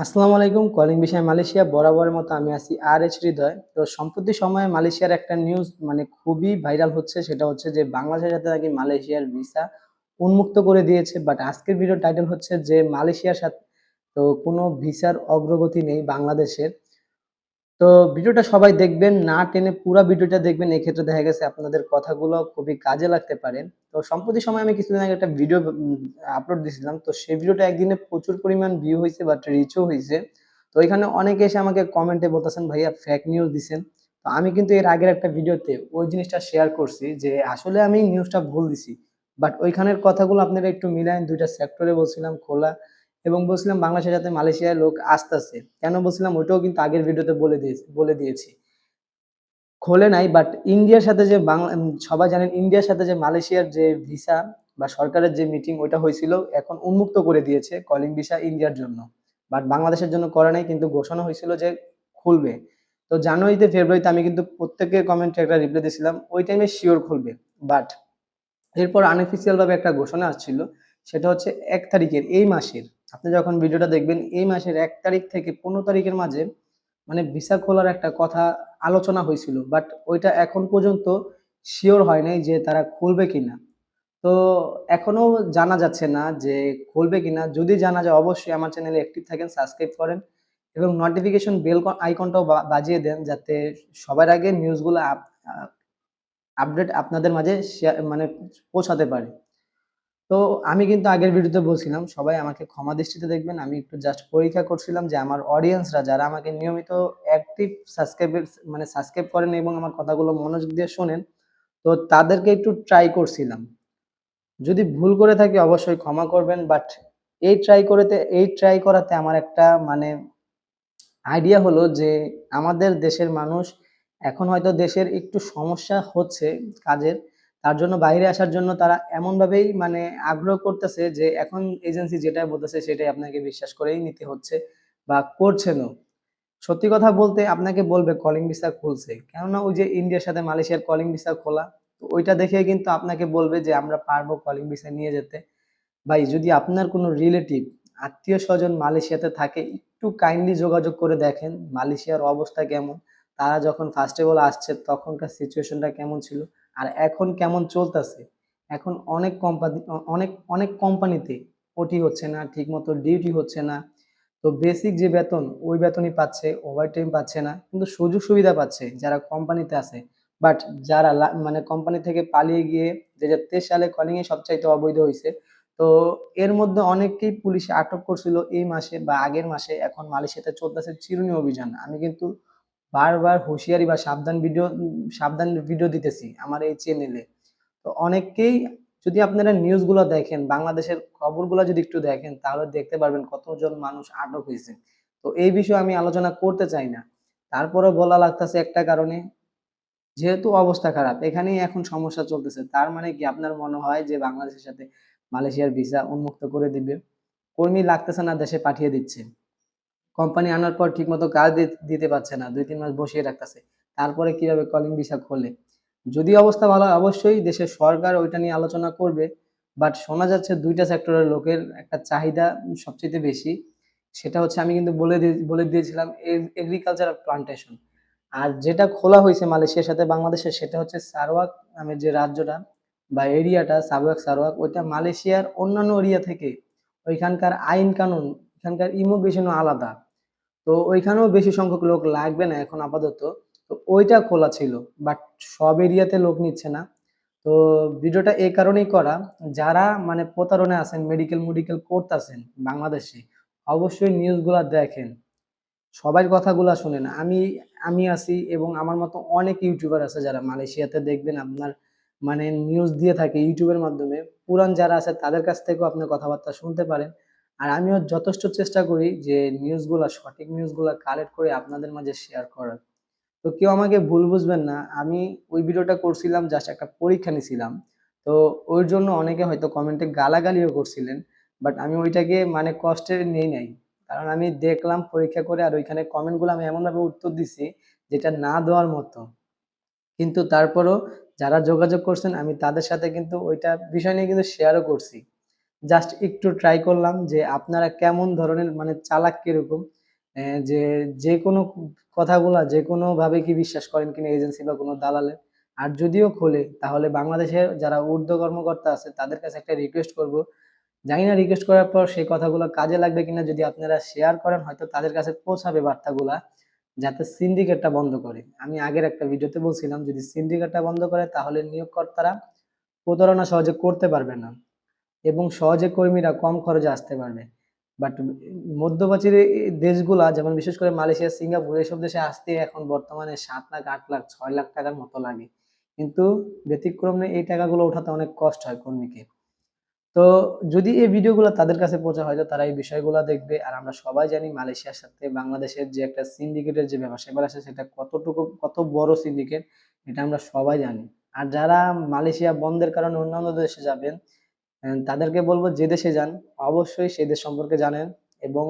আসসালামু আলাইকুম, কলিং বিষয় মালয়েশিয়া, বরাবরের মতো আমি আছি আর এইচ হৃদয়। তো সম্প্রতি সময়ে মালয়েশিয়ার একটা নিউজ মানে খুবই ভাইরাল হচ্ছে, সেটা হচ্ছে যে বাংলাদেশের সাথে নাকি মালয়েশিয়ার ভিসা উন্মুক্ত করে দিয়েছে বাট আজকের ভিডিও টাইটেল হচ্ছে যে মালয়েশিয়ার সাথে, তো কোনো ভিসার অগ্রগতি নেই বাংলাদেশের। তো ভিডিওটা সবাই দেখবেন, না টেনে পুরা ভিডিওটা দেখবেন, এক্ষেত্রে দেখা গেছে আপনাদের কথাগুলো খুবই কাজে লাগতে পারে। তো সম্প্রতি সময় আমি কিছুদিন আগে একটা ভিডিও আপলোড দিয়েছিলাম, তো সেই ভিডিওটা একদিনে প্রচুর পরিমাণ ভিউ হয়েছে বাট রিচও হয়েছে। তো এখানে অনেকে এসে আমাকে কমেন্টে বলতেছেন, ভাইয়া ফেক নিউজ দিছেন। তো আমি কিন্তু এর আগের একটা ভিডিওতে ওই জিনিসটা শেয়ার করছি যে, আসলে আমি নিউজটা ভুল দিছি। বাট ওইখানের কথাগুলো আপনারা একটু মিলায় দুইটা সেক্টরে বলছিলাম, খোলা। এবং বলছিলাম বাংলাদেশের সাথে মালয়েশিয়ার লোক আসতেছে। কেন বলছিলাম? ওইটাও কিন্তু আগের ভিডিওতে বলে দিয়েছি বলে দিয়েছি। খোলে নাই বাট ইন্ডিয়ার সাথে যে বাংলা সবাই জানেন ইন্ডিয়ার সাথে যে মালয়েশিয়ার যে ভিসা বা সরকারের যে মিটিং ওইটা হয়েছিল, এখন উন্মুক্ত করে দিয়েছে কলিং ভিসা ইন্ডিয়ার জন্য। বাট বাংলাদেশের জন্য করে নাই, কিন্তু ঘোষণা হয়েছিল যে খুলবে। তো জানুয়ারিতে, ফেব্রুয়ারিতে আমি কিন্তু প্রত্যেকের কমেন্টে একটা রিপ্লাই দিয়েছিলাম, ওই টাইমে শিওর খুলবে। বাট এরপর আনঅফিসিয়াল ভাবে একটা ঘোষণা আসছিল, সেটা হচ্ছে এক তারিখের, এই মাসের। আপনি যখন ভিডিওটা দেখবেন, এই মাসের এক তারিখ থেকে পনেরো তারিখের মাঝে মানে ভিসা খোলার একটা কথা আলোচনা হয়েছিল বাট ওইটা এখন পর্যন্ত শিওর হয় নাই যে তারা খুলবে কিনা। তো এখনও জানা যাচ্ছে না যে খুলবে কিনা। যদি জানা যায়, অবশ্যই আমার চ্যানেলে অ্যাক্টিভ থাকেন সাবস্ক্রাইব করেন এবং নোটিফিকেশন বেল আইকনটাও বাজিয়ে দেন যাতে সবার আগে নিউজগুলো আপডেট আপনাদের মাঝে মানে পৌঁছাতে পারে। তো আমি কিন্তু আগের ভিডিওতে বলছিলাম, সবাই আমাকে ক্ষমা দৃষ্টিতে দেখবেন। আমি একটু জাস্ট পরীক্ষা করছিলাম যে আমার অডিয়েন্সরা যারা আমাকে নিয়মিত অ্যাক্টিভ সাবস্ক্রাইব মানে সাবস্ক্রাইব করেন এবং আমার কথাগুলো মনোযোগ দিয়ে শোনেন, তো তাদেরকে একটু ট্রাই করছিলাম। যদি ভুল করে থাকি অবশ্যই ক্ষমা করবেন বাট এই ট্রাই করেতে, এই ট্রাই করাতে আমার একটা মানে আইডিয়া হলো যে আমাদের দেশের মানুষ এখন হয়তো দেশের একটু সমস্যা হচ্ছে কাজের তার জন্য বাইরে আসার জন্য তারা এমনভাবেই মানে আগ্রহ করতেছে যে এখন এজেন্সি যেটা বলতেছে সেটাই আপনাকে বিশ্বাস করেই নিতে হচ্ছে বা করছেনও। সত্যি কথা বলতে আপনাকে বলবে কলিং ভিসা খুলছে। কেননা ওই যে ইন্ডিয়ার সাথে মালয়েশিয়ার কলিং ভিসা খোলা, তো ওইটা দেখে কিন্তু আপনাকে বলবে যে আমরা পারব কলিং ভিসা নিয়ে যেতে। ভাই, যদি আপনার কোনো রিলেটিভ আত্মীয় স্বজন মালয়েশিয়াতে থাকে, একটু কাইন্ডলি যোগাযোগ করে দেখেন মালয়েশিয়ার অবস্থা কেমন। তারা যখন ফার্স্ট আসছে, তখনকার সিচুয়েশনটা কেমন ছিল। আর এখন কেমন চলতেছে? এখন অনেক কোম্পানি অনেক অনেক কোম্পানিতে ওটি হচ্ছে না, ঠিকমতো ডিউটি হচ্ছে না। তো বেসিক যে বেতন, ওই বেতনই পাচ্ছে ওভার টাইম পাচ্ছে না, কিন্তু সুযোগ সুবিধা পাচ্ছে যারা কোম্পানিতে আছে। বাট যারা মানে কোম্পানি থেকে পালিয়ে গিয়ে দু হাজার তেইশ সালে কলিং এ সবচাইতে অবৈধ হয়েছে তো এর মধ্যে অনেককেই পুলিশে আটক করছিল এই মাসে বা আগের মাসে। এখন মালয়েশিয়াতে চলতেছে চিরুনি অভিযান। আমি কিন্তু বারবার হুঁশিয়ারি বা সাবধান ভিডিও সাবধান ভিডিও দিতেছি আমার এই চ্যানেলে তো অনেককেই যদি আপনারা নিউজগুলো দেখেন, বাংলাদেশের খবরগুলো যদি একটু দেখেন, তাহলে দেখতে পারবেন কতজন মানুষ আটক হয়েছে। তো এই বিষয়ে আমি আলোচনা করতে চাই না। তারপরে বলা লাগতেছে একটা কারণে, যেহেতু অবস্থা খারাপ, এখানেই এখন সমস্যা চলতেছে। তার মানে কি আপনার মনে হয় যে বাংলাদেশের সাথে মালয়েশিয়ার ভিসা উন্মুক্ত করে দিবে? কর্মী লাগতেছে না, দেশে পাঠিয়ে দিচ্ছে। কোম্পানি আনার পর ঠিকমতো কাজ দিতে পারছে না, দুই, তিন মাস বসিয়ে রাখতেছে। তারপরে কীভাবে কলিং ভিসা খোলে? যদি অবস্থা ভালো অবশ্যই দেশের সরকার ওইটা নিয়ে আলোচনা করবে বাট শোনা যাচ্ছে দুইটা সেক্টরের লোকের একটা চাহিদা সবচেয়ে বেশি। সেটা হচ্ছে আমি কিন্তু বলে বলে দিয়েছিলাম এগ্রিকালচার প্লান্টেশন আর যেটা খোলা হয়েছে মালয়েশিয়ার সাথে বাংলাদেশের সেটা হচ্ছে সারওয়াক নামের যে রাজ্যটা বা এরিয়াটা সাবওয়াক সারওয়াক ওইটা মালয়েশিয়ার অন্যান্য এরিয়া থেকে ওইখানকার আইন কানুন এখানকার ইমিগ্রেশনও আলাদা। তো ওইখানেও বেশি সংখ্যক লোক লাগবে না এখন আপাতত। তো ওইটা খোলা ছিল বাট সব এরিয়াতে লোক নিচ্ছে না। তো ভিডিওটা এই কারণেই করা, যারা মানে প্রতারণায় আছেন মেডিকেল মেডিকেল করতেছেন বাংলাদেশে, অবশ্যই নিউজগুলা দেখেন। সবার কথাগুলা শুনেন। আমি আমি আছি এবং আমার মতো অনেক ইউটিউবার আছে যারা মালয়েশিয়াতে দেখবেন, আপনার মানে নিউজ দিয়ে থাকে ইউটিউবের মাধ্যমে। পুরান যারা আছে তাদের কাছ থেকেও আপনি কথাবার্তা শুনতে পারেন। আর আমিও যথেষ্ট চেষ্টা করি যে নিউজগুলা সঠিক নিউজগুলা কালেক্ট করে আপনাদের মাঝে শেয়ার করার। তো কেউ আমাকে ভুল বুঝবেন না, আমি ওই ভিডিওটা করছিলাম জাস্ট একটা পরীক্ষা নিছিলাম। তো ওই জন্য অনেকে হয়তো কমেন্টে গালাগালিও করছিলেন বাট আমি ওইটাকে মানে কষ্টে নেই নাই। কারণ আমি দেখলাম পরীক্ষা করে আর ওইখানে কমেন্টগুলো আমি এমনভাবে উত্তর দিছি যেটা না দেওয়ার মতো। কিন্তু তারপরও যারা যোগাযোগ করছেন, আমি তাদের সাথে কিন্তু ওইটা বিষয় নিয়ে কিন্তু শেয়ারও করছি। জাস্ট একটু ট্রাই করলাম যে আপনারা কেমন ধরনের মানে চালাক কীরকম যে যে কোনো কথাগুলা যে কোনো ভাবে কি বিশ্বাস করেন কিনা এজেন্সি বা কোনো দালালে। আর যদিও খোলে, তাহলে বাংলাদেশের যারা ঊর্ধ্ব কর্মকর্তা আছে, তাদের কাছে একটা রিকোয়েস্ট করব। জানি না রিকোয়েস্ট করার পর সেই কথাগুলো কাজে লাগবে কিনা, যদি আপনারা শেয়ার করেন, হয়তো তাদের কাছে পৌঁছাবে বার্তাগুলা, যাতে সিন্ডিকেটটা বন্ধ করে। আমি আগের একটা ভিডিওতে বলছিলাম, যদি সিন্ডিকেটটা বন্ধ করে, তাহলে নিয়োগকর্তারা প্রতারণা সহজে করতে পারবে না। এবং সহজে কর্মীরা কম খরচে আসতে পারবে। বাট মধ্যপ্রাচ্যের দেশগুলা, যেমন বিশেষ করে মালয়েশিয়া, সিঙ্গাপুর এইসব দেশে আসতে এখন বর্তমানে সাত লাখ, আট লাখ, ছয় লাখ টাকার মতো লাগে। কিন্তু ব্যতিক্রমে এই টাকাগুলো ওঠাতে অনেক কষ্ট হয় কর্মীকে। তো যদি এই ভিডিওগুলো তাদের কাছে পৌঁছা হয়তো তারা এই বিষয়গুলো দেখবে। আর আমরা সবাই জানি মালয়েশিয়ার সাথে বাংলাদেশের যে একটা সিন্ডিকেটের যে ব্যবসা আছে, সেটা কতটুকু, কত বড় সিন্ডিকেট এটা আমরা সবাই জানি। আর যারা মালয়েশিয়া বন্ধের কারণে অন্যান্য দেশে যাবেন তাদেরকে বলব যে দেশে যান, অবশ্যই সেই দেশ সম্পর্কে জানেন এবং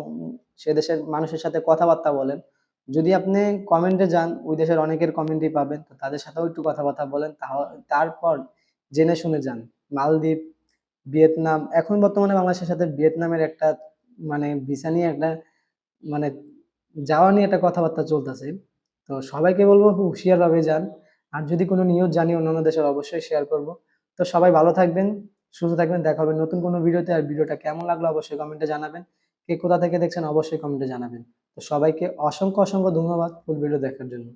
সে দেশের মানুষের সাথে কথাবার্তা বলেন। যদি আপনি কমেন্টে যান, ওই দেশের অনেকের কমেন্টই পাবেন, তো তাদের সাথেও একটু কথাবার্তা বলেন তারপর জেনে শুনে যান। মালদ্বীপ, ভিয়েতনাম, এখন বর্তমানে বাংলাদেশের সাথে ভিয়েতনামের একটা মানে ভিসা নিয়ে একটা মানে যাওয়া নিয়ে একটা কথাবার্তা চলতেছে। তো সবাইকে বলব হুঁশিয়ার ভাবে যান। আর যদি কোনো নিউজ জানি অন্যান্য দেশের, অবশ্যই শেয়ার করব। তো সবাই ভালো থাকবেন। সুস্থ থাকবেন, দেখা হবে নতুন কোনো ভিডিওতে। আর ভিডিওটা কেমন লাগল অবশ্যই কমেন্টে জানাবেন। কে কোথা থেকে দেখছেন অবশ্যই কমেন্টে জানাবেন। তো সবাইকে অসংখ্য অসংখ্য ধন্যবাদ ফুল ভিডিও দেখার জন্য।